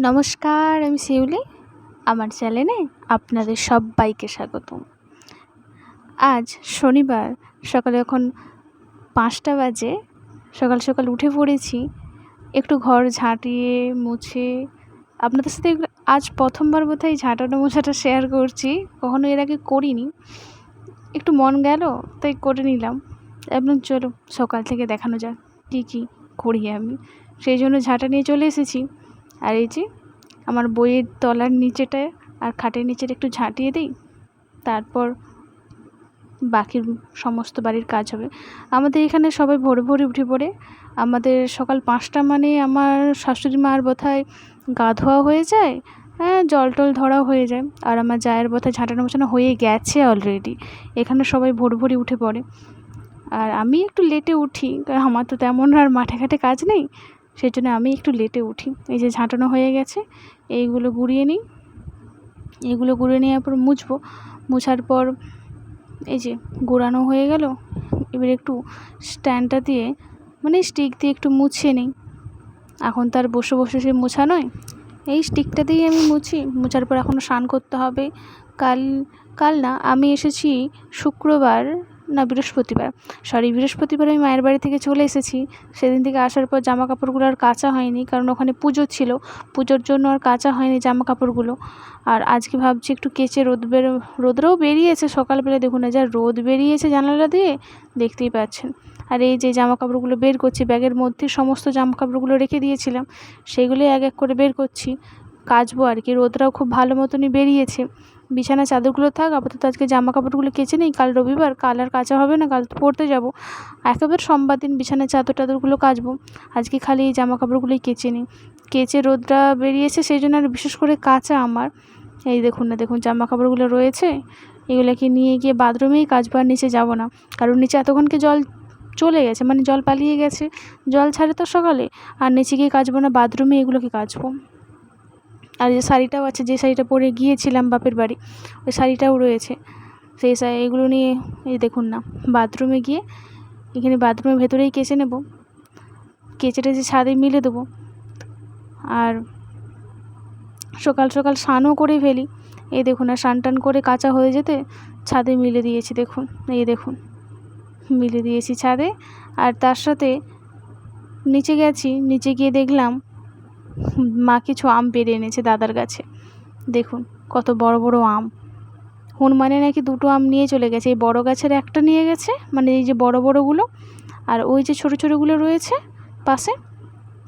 নমস্কার, আমি শিউলি। আমার চ্যানেলে আপনাদের সবাইকে স্বাগতম। আজ শনিবার, সকালে এখন পাঁচটা বাজে। সকাল সকাল উঠে পড়েছি। একটু ঘর ঝাঁটিয়ে, মুছে। আপনাদের সাথে আজ প্রথমবার বোধহয় ঝাঁটানো মোছাটা শেয়ার করছি। কখনো এর আগে করিনি। একটু মন গেল, তাই করে নিলাম। এবং চলো, সকাল থেকে দেখানো যাক কী কী করি আমি। সেই জন্য ঝাঁটা নিয়ে চলে এসেছি। আর এই যে আমার বইয়ের তলার নিচেটায় আর খাটের নিচের একটু ঝাঁটিয়ে দিই, তারপর বাকি সমস্ত বাড়ির কাজ হবে। আমাদের এখানে সবাই ভোরে ভোরে উঠে পড়ে। আমাদের সকাল পাঁচটা মানে আমার শাশুড়ি মার বোধহয় গা ধোয়া হয়ে যায় হ্যাঁ জল টল ধরা হয়ে যায়। আর আমার জায়ের বোধহয় ঝাঁটানো মোছানো হয়ে গেছে অলরেডি এখানে সবাই ভোর ভোরই উঠে পড়ে। আর আমি একটু লেটে উঠি, কারণ আমার তো তেমন আর মাঠে ঘাটে কাজ নেই। সেই জন্য আমি একটু লেটে উঠি। এই যে ঝাঁটানো হয়ে গেছে, এইগুলো গুঁড়িয়ে নিই। এগুলো গুঁড়িয়ে নেওয়ার পর মুছবো। মুছার পর এই যে গোড়ানো হয়ে গেল, এবার একটু স্ট্যান্ডটা দিয়ে মানে স্টিক দিয়ে একটু মুছিয়ে নিই। এখন তার বসে বসে সে মোছা নয়। এই স্টিকটা দিয়েই আমি মুছি। মোছার পর এখনও স্নান করতে হবে। কাল কাল না, আমি এসেছি শুক্রবার না, বৃহস্পতিবার। সরি বৃহস্পতিবার আমি মায়ের বাড়ি থেকে চলে এসেছি। সেদিন থেকে আসার পর জামা কাপড়গুলো আর কাচা হয়নি, কারণ ওখানে পুজো ছিল। পুজোর জন্য আর কাচা হয়নি জামা কাপড়গুলো আর আজকে ভাবছি একটু কেচে রোদ বেরো, রোদরাও বেরিয়েছে সকালবেলা দেখুন না যা রোদ বেরিয়েছে জানালা দিয়ে, দেখতেই পাচ্ছেন। আর এই যে জামা কাপড়গুলো বের করছি, ব্যাগের মধ্যে সমস্ত জামা কাপড়গুলো রেখে দিয়েছিলাম। সেগুলোই এক এক করে বের করছি। কাচবো আর কি। রোদরাও খুব ভালো মতনই বেরিয়েছে। বিছানার চাদরগুলো থাক, আপাতত আজকে জামা কাপড়গুলো কেচে নেই। কাল রবিবার, কাল আর কাচা হবে না, কাল তো পড়তে যাব। একেবারে সোমবার দিন বিছানার চাদর টাদরগুলো কাচবো। আজকে খালি এই জামা কাপড়গুলোই কেচে নিই। কেচে রোদটা বেরিয়েছে, সেই জন্য আর বিশেষ করে কাঁচা আমার। এই দেখুন না, দেখুন জামা কাপড়গুলো রয়েছে। এগুলোকে নিয়ে গিয়ে বাথরুমেই কাচবো আর নিচে যাব না। কারণ নিচে এতক্ষণকে জল চলে গেছে? মানে জল পালিয়ে গেছে। জল ছাড়ে তো সকালে। আর নিচে গিয়ে কাচবো না, বাথরুমে এগুলোকে কাচবো। আর যে শাড়িটাও আছে, যে শাড়িটা পরে গিয়েছিলাম বাপের বাড়ি, ওই শাড়িটাও রয়েছে। সেই শাড়ি এগুলো নিয়ে, এই দেখুন না, বাথরুমে গিয়ে এখানে বাথরুমের ভেতরেই কেচে নেব। কেচে টেচে ছাদে মিলে দেবো। আর সকাল সকাল স্নানও করে ফেলি। এই দেখুন আর স্নান টান করে কাঁচা হয়ে যেতে ছাদে মিলে দিয়েছি, দেখুন, এই দেখুন, মিলে দিয়েছি ছাদে। আর তার সাথে নিচে গেছি, নিচে গিয়ে দেখলাম মা কিছু আম পেড়ে এনেছে দাদার কাছে। দেখুন, কত বড় বড় আম। হনুমানে নাকি দুটো আম নিয়ে চলে গেছে। এই বড় গাছের একটা নিয়ে গেছে মানে এই যে বড় বড়গুলো, আর ওই যে ছোটো ছোটোগুলো রয়েছে পাশে।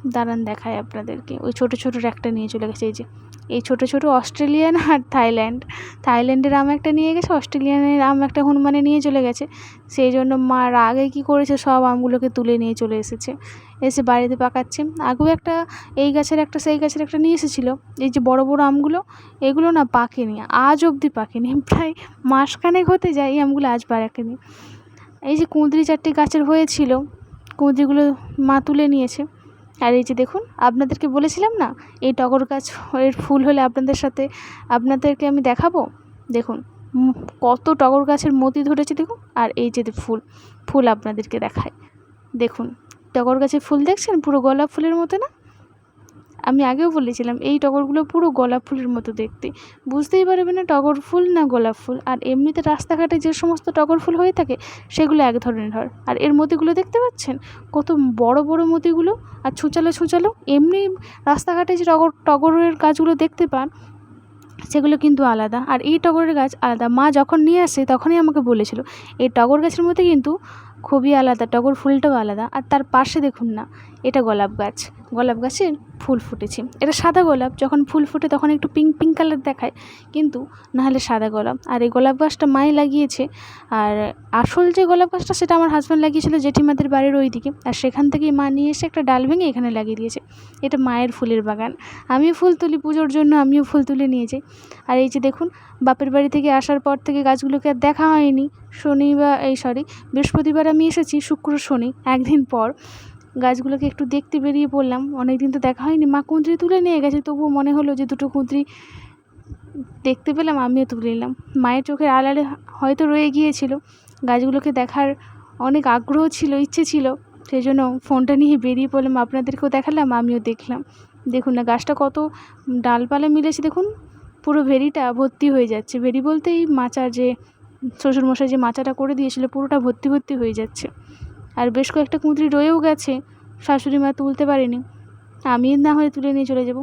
দাঁড়ান দেখায় আপনাদেরকে। ওই ছোটো ছোটোর একটা নিয়ে চলে গেছে, এই যে এই ছোটো ছোটো অস্ট্রেলিয়ান আর থাইল্যান্ড। থাইল্যান্ডের আম একটা নিয়ে গেছে, অস্ট্রেলিয়ানের আম একটা হনুমানে নিয়ে চলে গেছে। সেই জন্য মা আগে কী করেছে, সব আমগুলোকে তুলে নিয়ে চলে এসেছে। এসে বাড়িতে পাকাচ্ছে। আগেও একটা এই গাছের একটা, সেই গাছের একটা নিয়ে এসেছিল। এই যে বড় বড় আমগুলো, এগুলো না পাকেনি, আজ অবধি পাকেনি। প্রায় মাসখানেক হতে যায় এই আমগুলো আজ পাকেনি। এই যে কুঁদরি চারটি গাছের হয়েছিল, কুঁদরিগুলো মা তুলে নিয়েছে। আর এই যে দেখুন, আপনাদেরকে বলেছিলাম না, এই টগর গাছ এর ফুল হলে আপনাদের সাথে আপনাদেরকে আমি দেখাবো? দেখুন কত টগর গাছের মতি ধরেছে দেখুন, আর এই যে ফুল ফুল আপনাদেরকে দেখায়। দেখুন, টগর গাছের ফুল দেখছেন? পুরো গোলাপ ফুলের মতো না? আমি আগেও বলেছিলাম, এই টগরগুলো পুরো গোলাপ ফুলের মতো দেখতে। বুঝতেই পারবে না টগর ফুল না গোলাপ ফুল। আর এমনিতে রাস্তাঘাটে যে সমস্ত টগর ফুল হয়ে থাকে, সেগুলো এক ধরনের হয়। আর এর মতিগুলো দেখতে পাচ্ছেন? কত বড় বড় মতিগুলো। আর ছুঁচালো ছুঁচালো, এমনি রাস্তাঘাটে যে টগর, টগরের গাছগুলো দেখতে পান, সেগুলো কিন্তু আলাদা। আর এই টগরের গাছ আলাদা। মা যখন নিয়ে আসে, তখনই আমাকে বলেছিল, এই টগর গাছের মধ্যে কিন্তু খুবই আলাদা, টগর ফুলটাও আলাদা। আর তার পাশে দেখুন না এটা গোলাপ গাছ। গোলাপ গাছের ফুল ফুটেছে। এটা সাদা গোলাপ, যখন ফুল ফুটে তখন একটু পিঙ্ক পিঙ্ক কালার দেখায়, কিন্তু নাহলে সাদা গোলাপ। আর এই গোলাপ গাছটা মাই লাগিয়েছে, আর আসল যে গোলাপ গাছটা সেটা আমার হাজব্যান্ড লাগিয়েছিল জেঠিমাদের বাড়ির ওই দিকে আর সেখান থেকেই মা নিয়ে এসে একটা ডাল ভেঙে এখানে লাগিয়ে দিয়েছে। এটা মায়ের ফুলের বাগান। আমিও ফুল তুলি পুজোর জন্য, আমিও ফুল তুলে নিয়ে যাই। আর এই যে দেখুন, বাপের বাড়ি থেকে আসার পর থেকে গাছগুলোকে আর দেখা হয়নি। শনিবার, এই সরি বৃহস্পতিবার আমি এসেছি, শুক্র, শনি, একদিন পর। গাছগুলোকে একটু দেখতে বেরিয়ে পড়লাম। অনেক দিন তো দেখা হয়নি। মা কুঁদরি তুলে নিয়ে গেছে, তবুও মনে হলো যে দুটো কুঁদরি দেখতে পেলাম, আমিও তুলে নিলাম। মায়ের চোখের আড়ালে হয়তো রয়ে গিয়েছিল। গাছগুলোকে দেখার অনেক আগ্রহ ছিল, ইচ্ছে ছিল। সেই জন্য ফোনটা নিয়ে বেরিয়ে পড়লাম, আপনাদেরকেও দেখালাম, আমিও দেখলাম। দেখুন না, গাছটা কত ডালপালা মিলেছে দেখুন। পুরো ভেরিটা ভর্তি হয়ে যাচ্ছে। ভেরি বলতে এই মাচার যে, শ্বশুরমশাই যে মাচাটা করে দিয়েছিল, পুরোটা ভর্তি ভর্তি হয়ে যাচ্ছে। আর বেশ কয়েকটা কুঁদরি রয়েও গেছে। শাশুড়ি মা তুলতে পারেনি। আমি না হয়ে তুলে নিয়ে চলে যাব।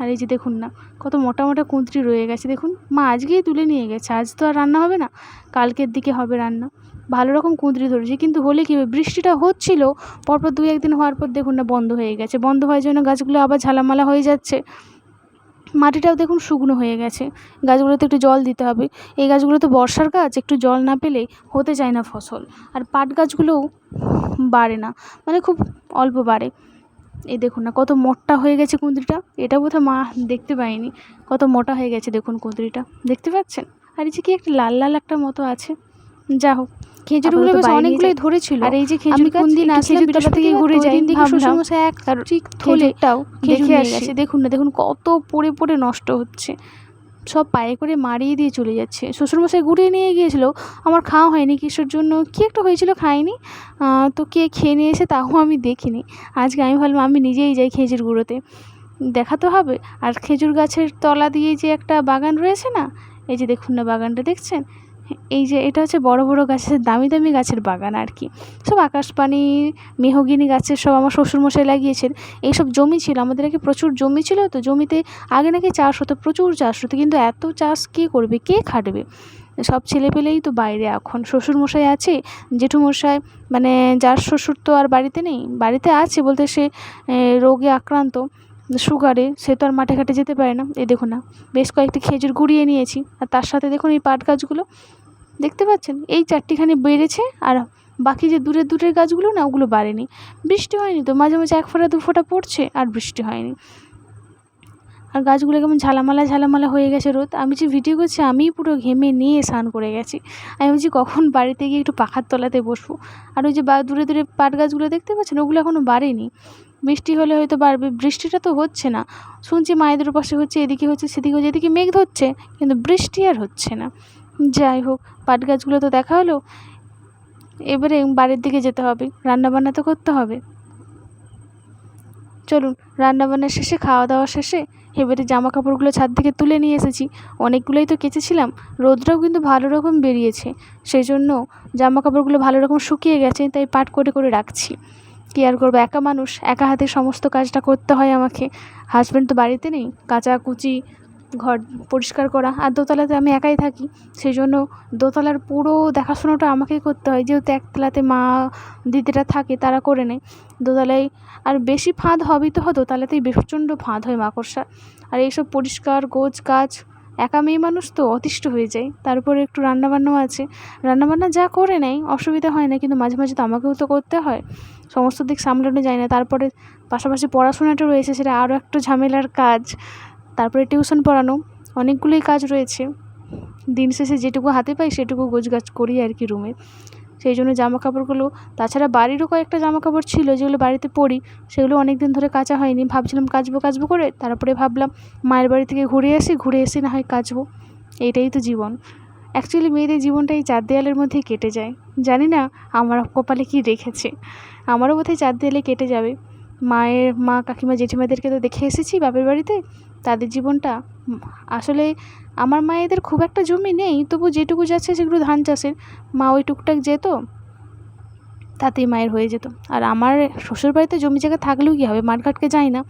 আর এই যে দেখুন না, কত মোটা মোটা কুঁদরি রয়ে গেছে। দেখুন, মা আজকেই তুলে নিয়ে গেছে। আজ তো আর রান্না হবে না। কালকের দিকে হবে রান্না। ভালো রকম কুঁদরি ধরেছে। কিন্তু হলে কী হবে? বৃষ্টিটা হচ্ছিল, পরপর দুই একদিন হওয়ার পর দেখুন না বন্ধ হয়ে গেছে। বন্ধ হওয়ার জন্য গাছগুলো আবার ঝালামালা হয়ে যাচ্ছে। মাটিটাও দেখুন শুকনো হয়ে গেছে। গাছগুলোতে একটু জল দিতে হবে। এই গাছগুলো তো বর্ষার গাছ একটু জল না পেলে হতে চায় না ফসল। আর পাট গাছগুলোও বাড়ে না মানে খুব অল্প বাড়ে। এই দেখুন না, কত মোটা হয়ে গেছে কুঁদরিটা। এটা বোধহয় মা দেখতে পায়নি। কত মোটা হয়ে গেছে দেখুন কুঁদরিটা। দেখতে পাচ্ছেন? আর এই যে কি একটা লাল লাল একটা মতো আছে। যা হোক খেজুরগুলো বেশ অনেকগুলোই। ধরেছিল। আর এই যে খেজুর কোন দিন আসলাম থেকে ঘুরে যাই দেখি শ্বশুরমশাই এক আর ঠিক থলে খেজুরটাও খেজুর দেখে নিয়ে দেখুন না দেখুন কত পড়ে পড়ে নষ্ট হচ্ছে। সব পায়ে করে মারিয়ে দিয়ে চলে যাচ্ছে। শ্বশুরমশাই ঘুরিয়ে নিয়ে গিয়েছিল আমার খাওয়া হয়নি কিসের জন্য কী একটা হয়েছিল খাইনি। তো কে খেয়ে নিয়ে এসে তাও আমি দেখিনি। আজকে আমি ভাবলাম আমি নিজেই যাই খেজুর গুঁড়োতে। দেখা তো হবে। আর খেজুর গাছের তলা দিয়ে যে একটা বাগান রয়েছে না এই যে দেখুন না বাগানটা দেখছেন? এই যে এটা হচ্ছে বড় বড় গাছের, দামি দামি গাছের বাগান আর কি। সব আকাশপানি, মেহগিনি গাছের সব আমার শ্বশুরমশাই লাগিয়েছেন। এইসব জমি ছিল, আমাদের আগে প্রচুর জমি ছিল তো জমিতে আগে নাকি চাষ হতো, প্রচুর চাষ হতো, কিন্তু এত চাষ কে করবে, কে খাটবে? সব ছেলেপেলেই তো বাইরে এখন। শ্বশুরমশাই আছে, জেঠুমশাই মানে যার শ্বশুর তো আর বাড়িতে নেই, বাড়িতে আছে বলতে সে রোগে আক্রান্ত, সুগারে, সে তো আর মাঠে ঘাটে যেতে পারে না। এই দেখুন না, বেশ কয়েকটি খেজুর গুঁড়িয়ে নিয়েছি, আর তার সাথে দেখুন এই পাট গাছগুলো। দেখতে পাচ্ছেন? এই চারটিখানি বেড়েছে আর বাকি যে দূরের দূরের গাছগুলো না, ওগুলো বাড়েনি। বৃষ্টি হয়নি তো? মাঝে মাঝে এক ফোঁটা, দু ফোঁটা পড়ছে আর বৃষ্টি হয়নি। আর গাছগুলো কেমন ঝালামালা ঝালামালা হয়ে গেছে রোদ। আমি যে ভিডিও করছি, আমিই পুরো ঘেমে নিয়ে স্নান করে গেছি। আমি বলছি কখন বাড়িতে গিয়ে একটু পাখার তলাতে বসবো। আর ওই যে বা, দূরে দূরে পাট গাছগুলো দেখতে পাচ্ছেন? ওগুলো এখনও বাড়েনি। বৃষ্টি হলে হয়তো বাড়বে। বৃষ্টিটা তো হচ্ছে না। শুনছি মায়েদের পাশে হচ্ছে, এদিকে হচ্ছে, সেদিকে হচ্ছে, এদিকে মেঘ ধরছে, কিন্তু বৃষ্টি আর হচ্ছে না। যাই হোক, পাট গাছগুলো তো দেখা হলো। এবারে বাড়ির দিকে যেতে হবে, রান্নাবান্না তো করতে হবে। চলুন, রান্নাবান্না শেষে খাওয়া দাওয়া শেষে এবারে জামা কাপড়গুলো ছাদ থেকে তুলে নিয়ে এসেছি। অনেকগুলোই তো কেচেছিলাম রোদটাও কিন্তু ভালো রকম বেরিয়েছে। সেই জন্য জামা কাপড়গুলো ভালো রকম শুকিয়ে গেছে, তাই পাট করে করে রাখছি। কী আর করব, একা মানুষ, একা হাতে সমস্ত কাজটা করতে হয় আমাকে। হাজব্যান্ড তো বাড়িতে নেই কাচাকুচি ঘর পরিষ্কার করা। আর দোতলাতে আমি একাই থাকি সেই জন্য দোতলার পুরো দেখাশোনাটা আমাকেই করতে হয়। যেহেতু একতলাতে মা, দিদিরা থাকে, তারা করে নেয়। দোতলায় আর বেশি ফাঁদ হবেই তো হয় দোতলাতেই প্রচণ্ড ফাঁদ হয় মাকড়সার আর এইসব পরিষ্কার, গোছ কাজ একা মেয়ে মানুষ তো অতিষ্ঠ হয়ে যায়। তারপরে একটু রান্নাবান্নাও আছে। রান্নাবান্না যা করে নেয়, অসুবিধা হয় না, কিন্তু মাঝে মাঝে তো আমাকেও তো করতে হয়। সমস্ত দিক সামলানো যায় না। তারপরে পাশাপাশি পড়াশোনাটা রয়েছে, সেটা আরও একটা ঝামেলার কাজ। তারপরে টিউশন পড়ানো, অনেকগুলোই কাজ রয়েছে। দিন শেষে যেটুকু হাতে পাই সেটুকু গোছগাছ করি আর কি রুমে। সেই জন্য জামা কাপড়গুলো তাছাড়া বাড়িরও কয়েকটা জামা কাপড় ছিল যেগুলো বাড়িতে পরি, সেগুলো অনেক দিন ধরে কাচা হয়নি। ভাবছিলাম কাচবো কাচবো করে, তারপরে ভাবলাম মায়ের বাড়ি থেকে ঘুরে আসি, ঘুরে এসে না হয় কাচবো। এইটাই তো জীবন। অ্যাকচুয়ালি মেয়েদের জীবনটা এই চার দেয়ালের মধ্যেই কেটে যায়। জানি না আমার কপালে কি রেখেছে। আমারও বোধহয় চার দেয়ালে কেটে যাবে। মায়ের, মা কাকিমা, জেঠিমাদেরকে তো দেখে এসেছি বাপের বাড়িতে। তাদের জীবনটা আসলে আমার মায়েদের খুব একটা জমি নেই, তবু যেটুকু যাচ্ছে সেগুলো ধান চাষের। মা ওই টুকটাক যেত, তাতেই মায়ের হয়ে যেত। আর আমার শ্বশুরবাড়িতে জমি জায়গা থাকলেও কী হবে? মাঠঘাটকে যায় না।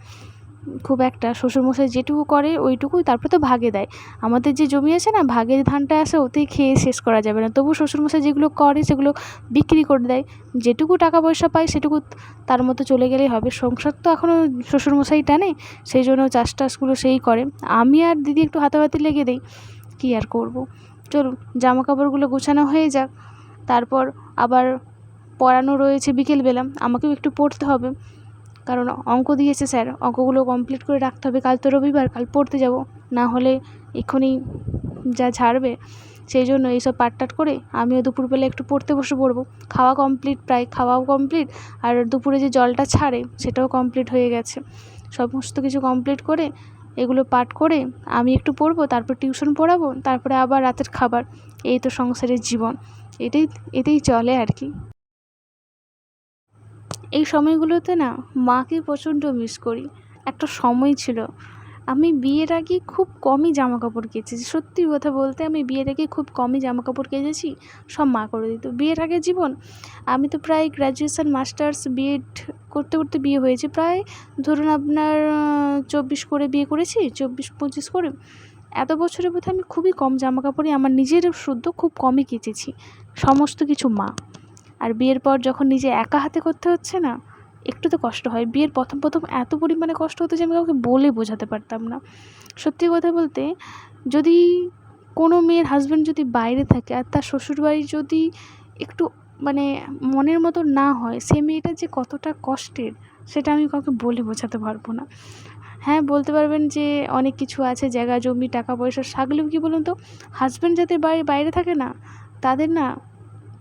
খুব একটা শ্বশুরমশাই যেটুকু করে ওইটুকুই তারপরে তো ভাগে দেয়। আমাদের যে জমি আছে না ভাগে ধানটা আসে ওতেই খেয়ে শেষ করা যাবে না। তবু শ্বশুরমশাই যেগুলো করে সেগুলো বিক্রি করে দেয়। যেটুকু টাকা পয়সা পায় সেটুকু তার মতো চলে গেলেই হবে। সংসার তো এখনও শ্বশুরমশাই টানে, সেই জন্য চাষ টাসগুলো সেই করে। আমি আর দিদি একটু হাতাহাতি লেগে দেই, কী আর করব? চলুন জামা কাপড়গুলো গোছানো হয়ে যাক। তারপর আবার পড়ানো রয়েছে বিকেলবেলা, আমাকেও একটু পড়তে হবে। কারণ অঙ্ক দিয়েছে স্যার। অঙ্কগুলো কমপ্লিট করে রাখতে হবে। কাল তো রবিবার, কাল পড়তে যাব। না হলে এক্ষুনি যা ঝাড়বে, সেই জন্য এইসব পাট টাট করে আমিও দুপুরবেলা একটু পড়তে বসে পড়ব। খাওয়া কমপ্লিট প্রায়, খাওয়াও কমপ্লিট আর দুপুরে যে জলটা ছাড়ে, সেটাও কমপ্লিট হয়ে গেছে। সমস্ত কিছু কমপ্লিট করে এগুলো পাঠ করে আমি একটু পড়ব, তারপর টিউশন পড়াবো, তারপরে আবার রাতের খাবার। এই তো সংসারের জীবন। এটাই, এতেই চলে আর কি। এই সময়গুলোতে না মাকে প্রচণ্ড মিস করি। একটা সময় ছিল। আমি বিয়ের আগে খুব কমই জামা কাপড় কেচেছি। সত্যি কথা বলতে আমি বিয়ের আগে খুব কমই জামা কাপড় কেচেছি, সব মা করে দিত। বিয়ের আগে জীবন আমি তো প্রায় গ্র্যাজুয়েশান মাস্টার্স বিএড করতে করতে বিয়ে হয়েছে। প্রায় ধরুন আপনার চব্বিশ করে বিয়ে করেছি, চব্বিশ, পঁচিশ করে। এত বছরের মধ্যে আমি খুবই কম জামা কাপড়ই আমার নিজের শুদ্ধ খুব কমই কেচেছি। সমস্ত কিছু মা। আর বিয়ের পর যখন নিজে একা হাতে করতে হচ্ছে না, একটু তো কষ্ট হয়। বিয়ের প্রথম প্রথম এত পরিমাণে কষ্ট হতো যে আমি কাউকে বলে বোঝাতে পারতাম না। সত্যি কথা বলতে, যদি কোনো মেয়ের হাজব্যান্ড যদি বাইরে থাকে আর তার শ্বশুরবাড়ি যদি একটু মানে মনের মতো না হয়, সে মেয়েটা যে কতটা কষ্টের, সেটা আমি কাউকে বলে বোঝাতে পারব না। হ্যাঁ বলতে পারবেন যে অনেক কিছু আছে, জায়গা, জমি, টাকা পয়সা থাকলেও কী বলুন তো। হাজব্যান্ড যাদের বাড়ি, বাইরে থাকে না, তাদের না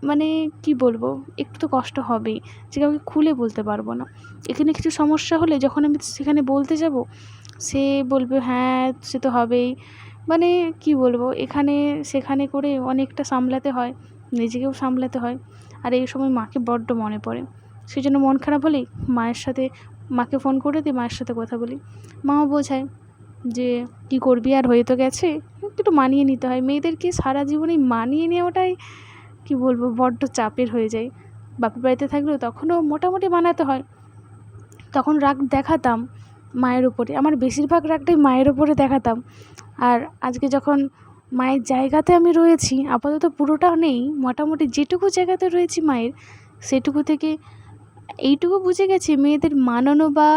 মানে কী বলব? একটু তো কষ্ট হবেই। যে কাউকে খুলে বলতে পারব না। এখানে কিছু সমস্যা হলে যখন আমি সেখানে বলতে যাব, সে বলবে হ্যাঁ সে তো হবেই। মানে কী বলব? এখানে, সেখানে করে অনেকটা সামলাতে হয়, নিজেকেও সামলাতে হয়। আর এই সময় মাকে বড্ড মনে পড়ে। সেই জন্য মন খারাপ হলেই মায়ের সাথে, মাকে ফোন করে দিই মায়ের সাথে কথা বলি। মাও বোঝায় যে, কী করবি? আর হয়ে তো গেছে। একটু মানিয়ে নিতে হয়। মেয়েদেরকে সারা জীবনে মানিয়ে নেওয়াটাই কী বলব, বড্ড চাপের হয়ে যায় বাপের বাড়িতে থাকলেও তখনও মোটামুটি মানাতে হয়। তখন রাগ দেখাতাম মায়ের উপরে। আমার বেশিরভাগ রাগটাই মায়ের উপরে দেখাতাম। আর আজকে যখন মায়ের জায়গাতে আমি রয়েছি, আপাতত পুরোটা নেই, মোটামুটি যেটুকু জায়গাতে রয়েছি মায়ের, সেটুকু থেকে এইটুকু বুঝে গেছি মেয়েদের মানানো বা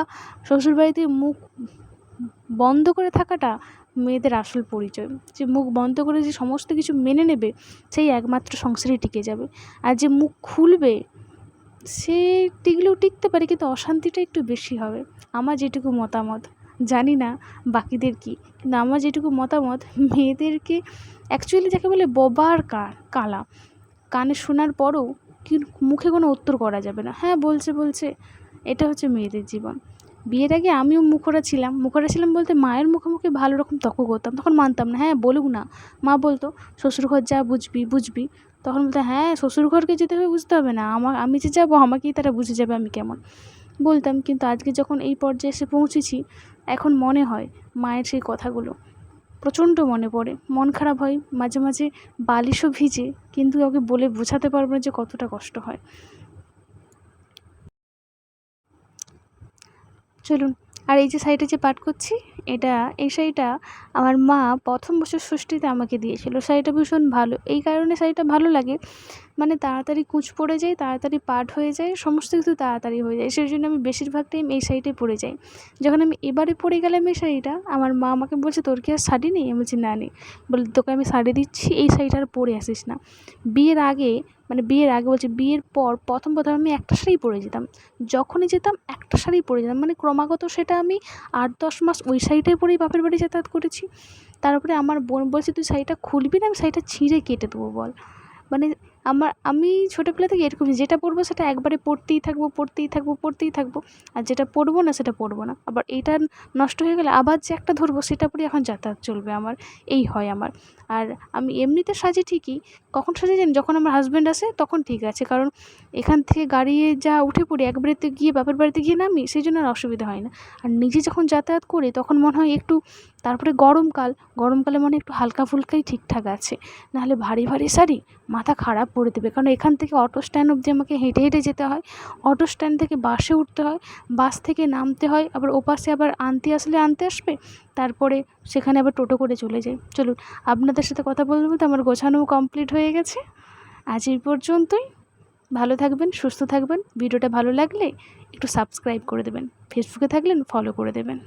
শ্বশুরবাড়িতে মুখ বন্ধ করে থাকাটা মেয়েদের আসল পরিচয়। যে মুখ বন্ধ করে যে সমস্ত কিছু মেনে নেবে, সেই একমাত্র সংসারে টিকে যাবে। আর যে মুখ খুলবে, সে টিকলেও টিকতে পারে, কিন্তু অশান্তিটা একটু বেশি হবে। আমার যেটুকু মতামত, জানি না বাকিদের কী, কিন্তু আমার যেটুকু মতামত, মেয়েদেরকে অ্যাকচুয়ালি যাকে বলে ববার আর কালা। কানে শোনার পরও কি মুখে কোনো উত্তর করা যাবে না। হ্যাঁ বলছে বলছে, এটা হচ্ছে মেয়েদের জীবন। বিয়ের আগে আমিও মুখরা ছিলাম। মুখরা ছিলাম বলতে মায়ের মুখে মুখে ভালো রকম তর্ক করতাম, তখন মানতাম না। হ্যাঁ বলুক না। মা বলতো, শ্বশুরঘর যা বুঝবি বুঝবি। তখন বলতো হ্যাঁ শ্বশুরঘরকে যেতে হবে, বুঝতে হবে না। আমার আমি যে যাব, আমাকেই তারা বুঝে যাবে আমি কেমন। বলতাম, কিন্তু আজকে যখন এই পর্যায়ে এসে পৌঁছেছি, এখন মনে হয় মায়ের সেই কথাগুলো। প্রচণ্ড মনে পড়ে। মন খারাপ হয়, মাঝে মাঝে বালিশও ভিজে, কিন্তু কাউকে বলে বোঝাতে পারব না যে কতটা কষ্ট হয়। চলুন, আর এই যে শাড়িটা যে পাট করছি, এটা, এই শাড়িটা আমার মা প্রথম বছর ষষ্ঠীতে আমাকে দিয়েছিল। শাড়িটা ভীষণ ভালো। এই কারণে শাড়িটা ভালো লাগে। মানে তাড়াতাড়ি কুঁচ পড়ে যায়, তাড়াতাড়ি পাট হয়ে যায়, সমস্ত কিছু তাড়াতাড়ি হয়ে যায়। সেই জন্য আমি বেশিরভাগ টাইম এই শাড়িটাই পরে যাই। যখন আমি এবারে পরে গেলাম এই শাড়িটা, আমার মা আমাকে বলছে, তোর কি আর শাড়ি নেই? আমি বলছি, না নেই। বলে, তোকে আমি শাড়ি দিচ্ছি, এই শাড়িটা আর পরে আসিস না। বিয়ের আগে মানে বিয়ের আগে বলছি, বিয়ের পর প্রথম প্রথম আমি একটা শাড়ি পরে যেতাম। যখনই যেতাম, একটা শাড়ি পরে যেতাম। মানে ক্রমাগত সেটা আমি আট দশ মাস ওই শাড়িটাই পরেই বাপের বাড়ি যাতায়াত করেছি। তারপরে আমার বোন বলছে, তুই শাড়িটা খুলবি না? আমি শাড়িটা ছিঁড়ে কেটে দেবো বল। মানে আমার, আমি ছোটোবেলা থেকে এরকম যেটা পরবো সেটা একবারে পরতেই থাকব পরতেই থাকব পরতেই থাকব। আর যেটা পরবো না, সেটা পরবো না। আবার এটা নষ্ট হয়ে গেলে আবার যে একটা ধরবো, সেটা পরে এখন যাতায়াত চলবে আমার। এই হয় আমার। আর আমি এমনিতে সাজি ঠিকই কখন সাজি জানি, যখন আমার হাজব্যান্ড আসে তখন ঠিক আছে। কারণ এখান থেকে গাড়িয়ে যা উঠে পড়ি একবারেতে গিয়ে বাপের বাড়িতে গিয়ে নামি, সেই জন্য আর অসুবিধা হয় না। আর নিজে যখন যাতায়াত করি, তখন মনে হয় একটু তারপরে গরমকাল, গরমকালে মনে হয় একটু হালকা ফুলকাই ঠিকঠাক আছে। নাহলে ভারী ভারী শাড়ি, মাথা খারাপ করে দেবে। কারণ এখান থেকে অটো স্ট্যান্ড অবধি আমাকে হেঁটে হেঁটে যেতে হয়। অটো স্ট্যান্ড থেকে বাসে উঠতে হয় বাস থেকে নামতে হয়, আবার ওপাশে আবার আনতে আসলে আনতে আসবে তারপরে সেখানে আবার টোটো করে চলে যাই চলুন, আপনাদের সাথে কথা বলতে বলতে আমার গোছানোও কমপ্লিট হয়ে গেছে। আজ এই পর্যন্তই। ভালো থাকবেন, সুস্থ থাকবেন। ভিডিওটা ভালো লাগলে একটু সাবস্ক্রাইব করে দেবেন। ফেসবুকে থাকলেন ফলো করে দেবেন।